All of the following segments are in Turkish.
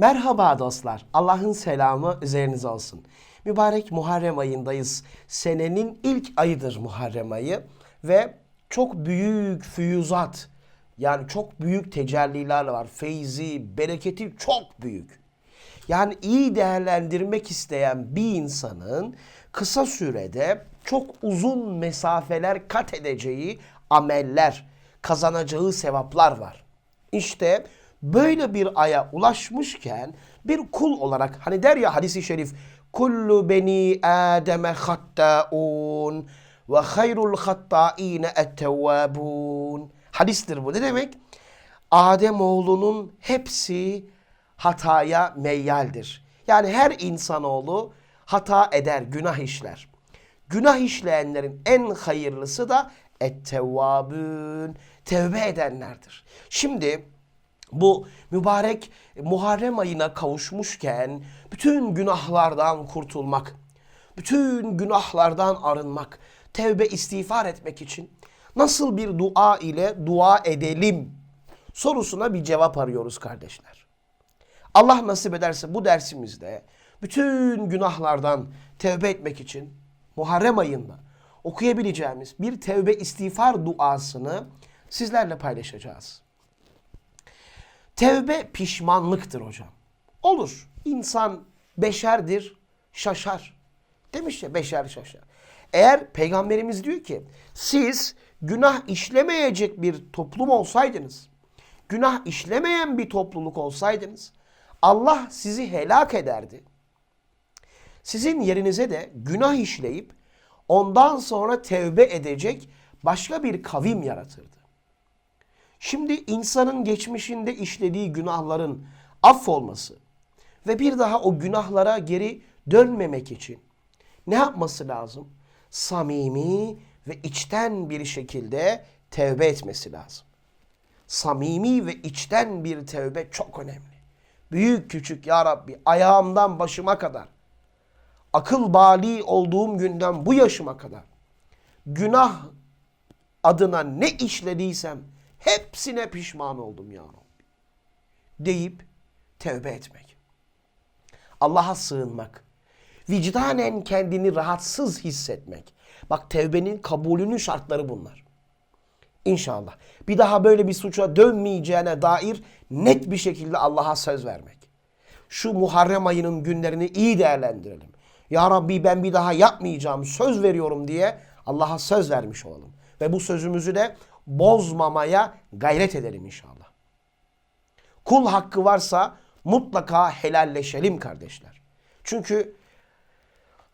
Merhaba dostlar. Allah'ın selamı üzerinize olsun. Mübarek Muharrem ayındayız. Senenin ilk ayıdır Muharrem ayı ve çok büyük füyüzat yani çok büyük tecelliler var. Feyzi, bereketi çok büyük. Yani iyi değerlendirmek isteyen bir insanın kısa sürede çok uzun mesafeler kat edeceği ameller, kazanacağı sevaplar var. İşte böyle bir aya ulaşmışken bir kul olarak hani der ya hadisi şerif kullu beni ademe hattaun ve hayrul hattaine ettevvabun. Hadistir bu. Ne demek? Adem oğlunun hepsi hataya meyyaldir. Yani her insanoğlu hata eder, günah işler. Günah işleyenlerin en hayırlısı da ettevvabün, tevbe edenlerdir. Şimdi bu mübarek Muharrem ayına kavuşmuşken bütün günahlardan kurtulmak, bütün günahlardan arınmak, tevbe istiğfar etmek için nasıl bir dua ile dua edelim sorusuna bir cevap arıyoruz kardeşler. Allah nasip ederse bu dersimizde bütün günahlardan tevbe etmek için Muharrem ayında okuyabileceğimiz bir tevbe istiğfar duasını sizlerle paylaşacağız. Tevbe pişmanlıktır hocam. Olur. İnsan beşerdir, şaşar. Demiş ya beşer şaşar. Eğer peygamberimiz diyor ki siz günah işlemeyecek bir toplum olsaydınız, günah işlemeyen bir topluluk olsaydınız Allah sizi helak ederdi. Sizin yerinize de günah işleyip ondan sonra tevbe edecek başka bir kavim yaratırdı. Şimdi insanın geçmişinde işlediği günahların affolması ve bir daha o günahlara geri dönmemek için ne yapması lazım? Samimi ve içten bir şekilde tevbe etmesi lazım. Samimi ve içten bir tevbe çok önemli. Büyük küçük ya Rabbi ayağımdan başıma kadar akıl bali olduğum günden bu yaşıma kadar günah adına ne işlediysem hepsine pişman oldum ya Rabbi. Deyip tevbe etmek. Allah'a sığınmak. Vicdanen kendini rahatsız hissetmek. Bak tevbenin kabulünün şartları bunlar. İnşallah. Bir daha böyle bir suça dönmeyeceğine dair net bir şekilde Allah'a söz vermek. Şu Muharrem ayının günlerini iyi değerlendirelim. Ya Rabbi ben bir daha yapmayacağım söz veriyorum diye Allah'a söz vermiş olalım. Ve bu sözümüzü de bozmamaya gayret edelim inşallah. Kul hakkı varsa mutlaka helalleşelim kardeşler. Çünkü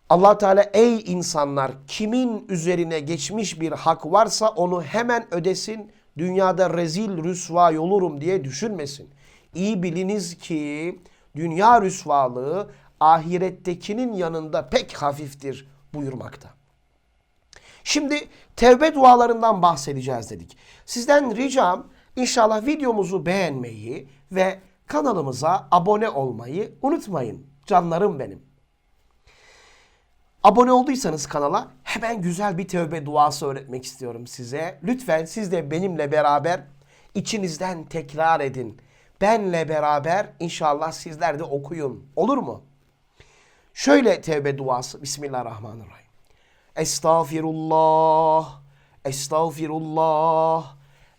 allah Teala ey insanlar kimin üzerine geçmiş bir hak varsa onu hemen ödesin. Dünyada rezil rüsva olurum diye düşünmesin. İyi biliniz ki dünya rüsvalığı ahirettekinin yanında pek hafiftir buyurmakta. Şimdi tevbe dualarından bahsedeceğiz dedik. Sizden ricam inşallah videomuzu beğenmeyi ve kanalımıza abone olmayı unutmayın. Canlarım benim. Abone olduysanız kanala hemen güzel bir tövbe duası öğretmek istiyorum size. Lütfen siz de benimle beraber içinizden tekrar edin. Benle beraber inşallah sizler de okuyun. Olur mu? Şöyle tevbe duası. Bismillahirrahmanirrahim. أستغفر الله أستغفر الله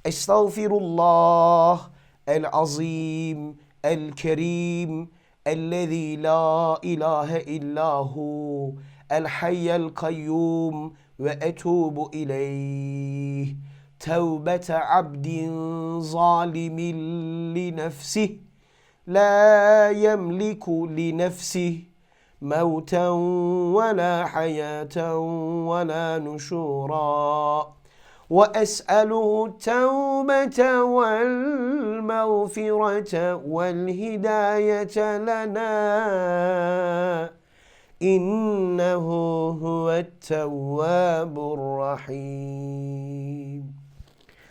أستغفر الله العظيم الكريم الذي لا إله إلا هو الحي القيوم وأتوب إليه. توبة عبد ظالم لنفسه لا يملك لنفسه. موتا ولا حياة ولا نشورا. وأسأله التوبة والمغفرة والهداية لنا. إنه هو التواب الرحيم.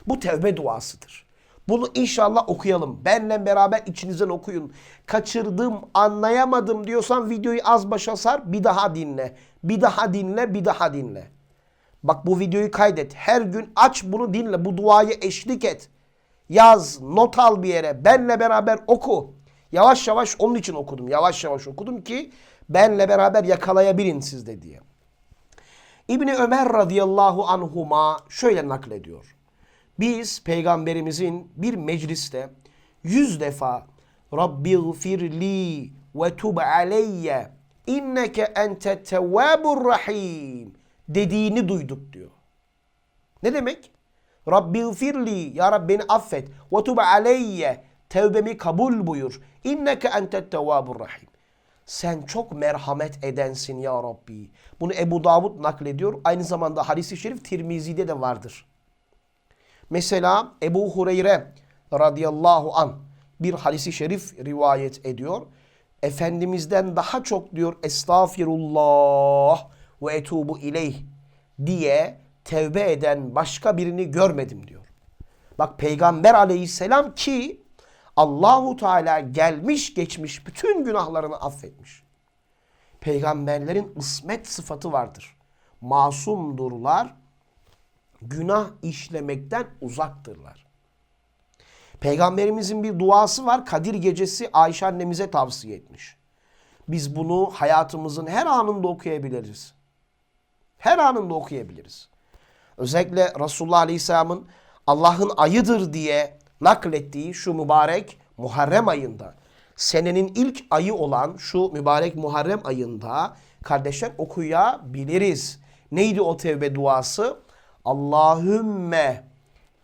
Bu tevbe duasıdır. Bunu inşallah okuyalım. Benle beraber içinizden okuyun. Kaçırdım, anlayamadım diyorsan videoyu az başa sar, bir daha dinle. Bir daha dinle, bir daha dinle. Bak bu videoyu kaydet. Her gün aç bunu dinle. Bu duayı eşlik et. Yaz, not al bir yere. Benle beraber oku. Yavaş yavaş onun için okudum. Yavaş yavaş okudum ki benle beraber yakalayabilin siz de diye. İbni Ömer radıyallahu anhuma şöyle naklediyor. Biz peygamberimizin bir mecliste yüz defa Rabbi gfirli ve tub aleyye inneke ente tevvabur rahim dediğini duyduk diyor. Ne demek? Rabbi gfirli ya Rabbi beni affet ve tub aleyye tevbemi kabul buyur. İnneke ente tevvabur rahim. Sen çok merhamet edensin ya Rabbi. Bunu Ebu Davud naklediyor. Aynı zamanda hadisi şerif Tirmizi'de de vardır. Mesela Ebu Hureyre radıyallahu an bir hadisi şerif rivayet ediyor. Efendimizden daha çok diyor estağfirullah ve etubu ileyh diye tevbe eden başka birini görmedim diyor. Bak Peygamber aleyhisselam ki Allahu Teala gelmiş geçmiş bütün günahlarını affetmiş. Peygamberlerin ısmet sıfatı vardır. Masumdurlar, günah işlemekten uzaktırlar. Peygamberimizin bir duası var. Kadir gecesi Ayşe annemize tavsiye etmiş. Biz bunu hayatımızın her anında okuyabiliriz. Her anında okuyabiliriz. Özellikle Resulullah Aleyhisselam'ın Allah'ın ayıdır diye naklettiği şu mübarek Muharrem ayında, senenin ilk ayı olan şu mübarek Muharrem ayında kardeşler okuyabiliriz. Neydi o tevbe duası? Allahümme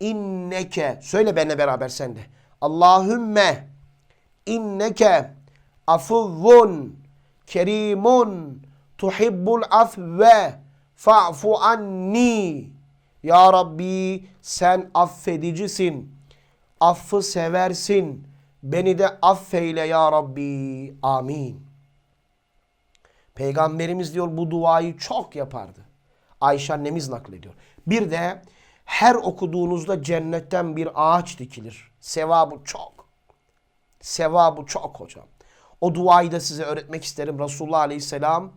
inneke söyle benimle beraber sen de. Allahümme inneke afuvvun kerimun tuhibbul afve fa'fu anni. Ya Rabbi sen affedicisin. Affı seversin. Beni de affeyle ya Rabbi. Amin. Peygamberimiz diyor bu duayı çok yapardı. Ayşe annemiz naklediyor. Bir de her okuduğunuzda cennetten bir ağaç dikilir. Sevabı çok. Sevabı çok hocam. O duayı da size öğretmek isterim. Resulullah Aleyhisselam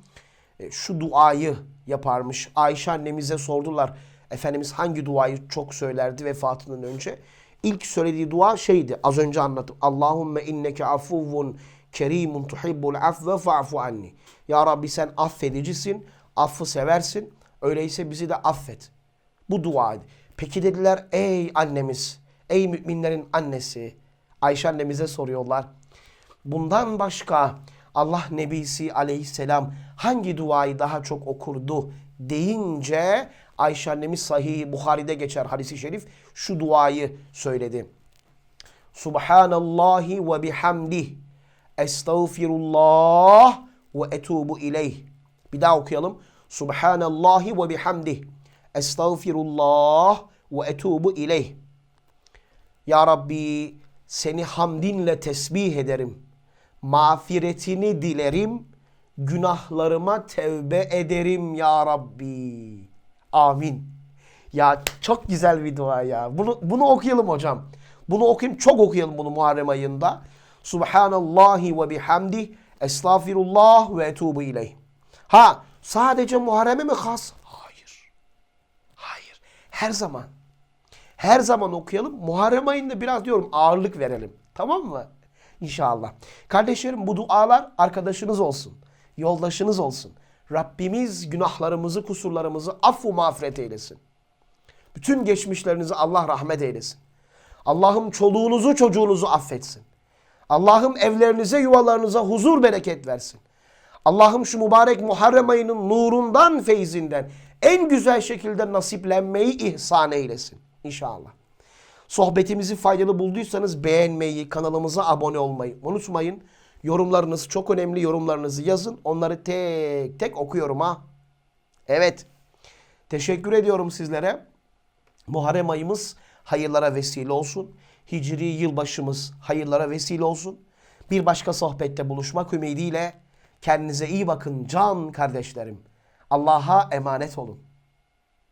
e, şu duayı yaparmış. Ayşe annemize sordular. Efendimiz hangi duayı çok söylerdi vefatından önce? İlk söylediği dua şeydi. Az önce anlattım. Allahümme inneke afuvun kerimun tuhibbul afve fa'fu anni. Ya Rabbi sen affedicisin, affı seversin. Öyleyse bizi de affet. Bu duaydı. Peki dediler ey annemiz, ey müminlerin annesi. Ayşe annemize soruyorlar. Bundan başka Allah Nebisi aleyhisselam hangi duayı daha çok okurdu deyince Ayşe annemiz sahih Buhari'de geçer hadisi şerif şu duayı söyledi. Subhanallahi ve bihamdih estağfirullah ve etubu ileyh. Bir daha okuyalım. Subhanallahi ve bihamdih estağfirullah ve etubu ileyh. Ya Rabbi seni hamdinle tesbih ederim. Mağfiretini dilerim. Günahlarıma tevbe ederim ya Rabbi. Amin. Ya çok güzel bir dua ya. Bunu, bunu okuyalım hocam. Bunu okuyayım. Çok okuyalım bunu Muharrem ayında. Subhanallahi ve bihamdih. Estağfirullah ve etubu ileyh. Ha sadece Muharrem'e mi has? Hayır. Hayır. Her zaman. Her zaman okuyalım. Muharrem ayında biraz diyorum ağırlık verelim. Tamam mı? İnşallah. Kardeşlerim bu dualar arkadaşınız olsun. Yoldaşınız olsun. Rabbimiz günahlarımızı, kusurlarımızı affu mağfiret eylesin. Bütün geçmişlerinizi Allah rahmet eylesin. Allah'ım çoluğunuzu çocuğunuzu affetsin. Allah'ım evlerinize yuvalarınıza huzur bereket versin. Allah'ım şu mübarek Muharrem ayının nurundan, feyzinden en güzel şekilde nasiplenmeyi ihsan eylesin. İnşallah. Sohbetimizi faydalı bulduysanız beğenmeyi, kanalımıza abone olmayı unutmayın. Yorumlarınız çok önemli. Yorumlarınızı yazın. Onları tek tek okuyorum ha. Evet. Teşekkür ediyorum sizlere. Muharrem ayımız hayırlara vesile olsun. Hicri yılbaşımız hayırlara vesile olsun. Bir başka sohbette buluşmak ümidiyle kendinize iyi bakın can kardeşlerim. Allah'a emanet olun.